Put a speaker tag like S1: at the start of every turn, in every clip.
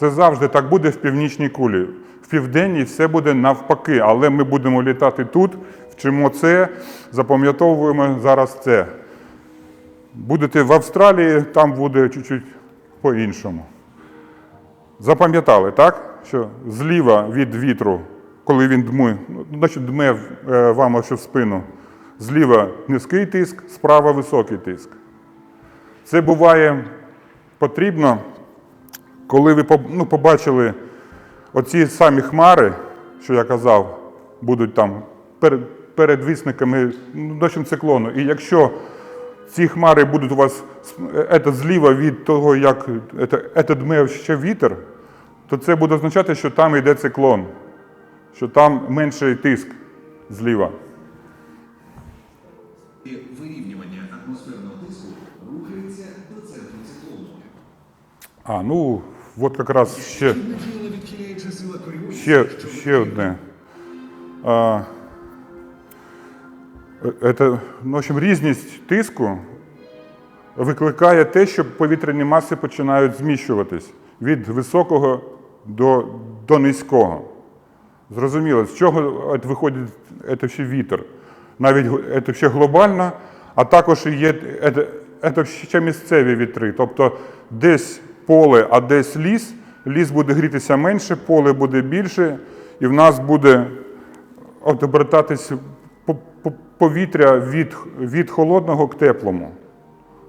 S1: Це завжди так буде в північній кулі. В південній все буде навпаки, але ми будемо літати тут, вчимо це, запам'ятовуємо зараз це. Будете в Австралії, там буде чуть-чуть по-іншому. Запам'ятали, так? Що зліва від вітру, коли він дме, ну, значить дме е, вам в спину, зліва низький тиск, справа високий тиск. Це буває потрібно, коли ви ну, побачили оці самі хмари, що я казав, будуть там перед, передвісниками ну, дощем циклону. І якщо ці хмари будуть у вас це, зліва від того, як це, це дме ще вітер, то це буде означати, що там йде циклон, що там менший тиск зліва. А, ну, от якраз ще. Ще, ще одне. А, е, це, ну, в общем, різність тиску викликає те, що повітряні маси починають зміщуватись від високого до, до низького. Зрозуміло, з чого от виходить це ще вітер. Навіть це ще глобально, а також є це, це ще місцеві вітри. Тобто десь поле, а десь ліс. Ліс буде грітися менше, поле буде більше, і в нас буде обертатись по- по- повітря від, від холодного к теплому.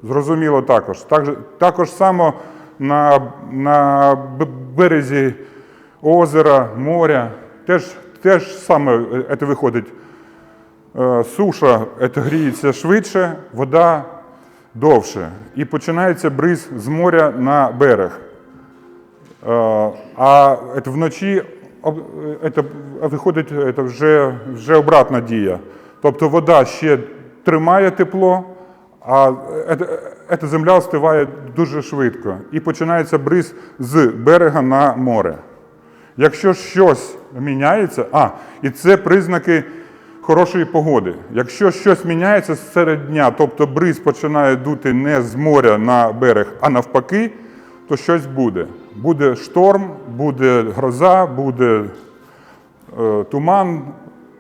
S1: Зрозуміло також. Так, також само на, на березі озера, моря. Теж, теж саме е, це виходить. Е, Суша це гріється швидше, вода довше. І починається бриз з моря на берег. Е, А вночі це виходить вже, вже обратна дія. Тобто вода ще тримає тепло, а ця земля остиває дуже швидко. І починається бриз з берега на море. Якщо щось міняється, а, і це признаки хорошої погоди. Якщо щось міняється серед дня, тобто бриз починає дути не з моря на берег, а навпаки, то щось буде. Буде шторм, буде гроза, буде е, туман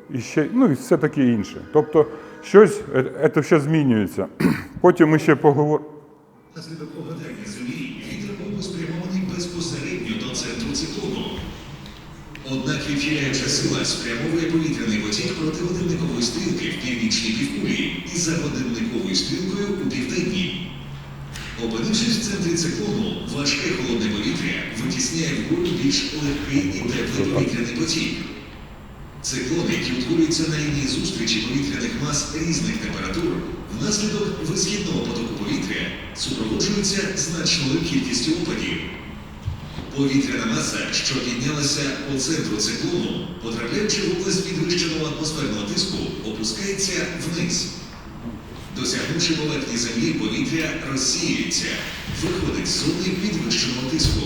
S1: і ще, ну і все таке інше. Тобто щось е, це все змінюється. Потім ми ще поговоримо.
S2: Наслідок попадання землі вітер був спрямований безпосередньо до центру циклону. Однак відхиляюча сила спрямовує повітряний потік проти годинникової стрілки в північній півкулі і за годинниковою стрілкою у південній. Опинившись в центрі циклону, важке холодне повітря витісняє вгору більш легкий і теплий повітряний потік. Циклони, які утворюються на лінії зустрічі повітряних мас різних температур, внаслідок висхідного потоку повітря супроводжуються значною кількістю опадів. Повітряна маса, що піднялася по центру циклону, потрапляючи в область підвищеного атмосферного тиску, опускається вниз. Досягнувши поверхні землі, повітря розсіюється, виходить з зони підвищеного тиску.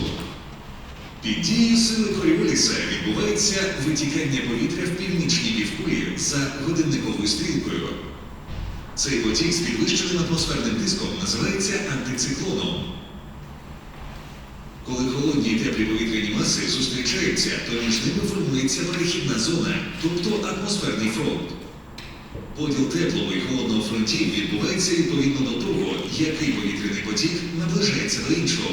S2: Під дією сили Коріоліса відбувається витікання повітря в північній півкулі за годинниковою стрілкою. Цей потік з підвищеним атмосферним тиском називається антициклоном. Коли холодні і теплі повітряні маси зустрічаються, то між ними формується перехідна зона, тобто атмосферний фронт. Поділ теплого і холодного фронтів відбувається відповідно до того, який повітряний потік наближається до іншого.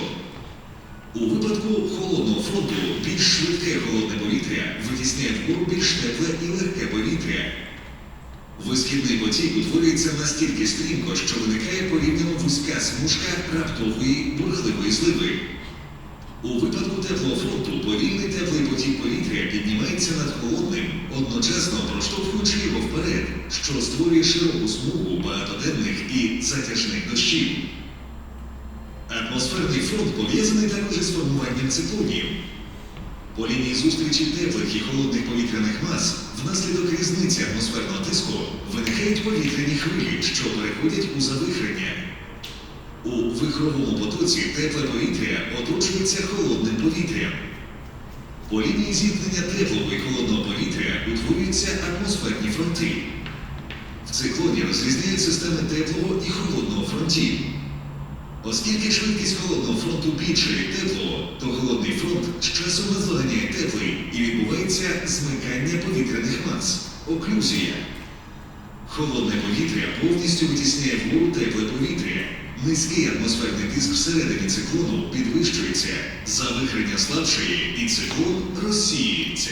S2: У випадку холодного фронту більш швидке холодне повітря витісняє вгору більш тепле і легке повітря. Висхідний потік утворюється настільки стрімко, що виникає порівняно вузька смужка раптової бурхливої зливи. У випадку теплого фронту повільний теплий потік повітря піднімається над холодним, одночасно проштовхуючи його вперед, що створює широку смугу багатоденних і затяжних дощів. Атмосферний фронт пов'язаний також із формуванням циклонів. По лінії зустрічі теплих і холодних повітряних мас внаслідок різниці атмосферного тиску виникають повітряні хвилі, що переходять у завихрення. У вихровому потоці тепле повітря оточується холодним повітрям. По лінії зіткнення теплого і холодного повітря утворюються атмосферні фронти. В циклоні розрізняють системи теплого і холодного фронтів. Оскільки швидкість холодного фронту більша від теплого, то холодний фронт з часом наздоганяє теплий і відбувається змикання повітряних мас оклюзія. Холодне повітря повністю витісняє вгору тепле повітря. Низький атмосферний тиск всередині циклону підвищується, За вихрення слабшає і циклон розсіюється.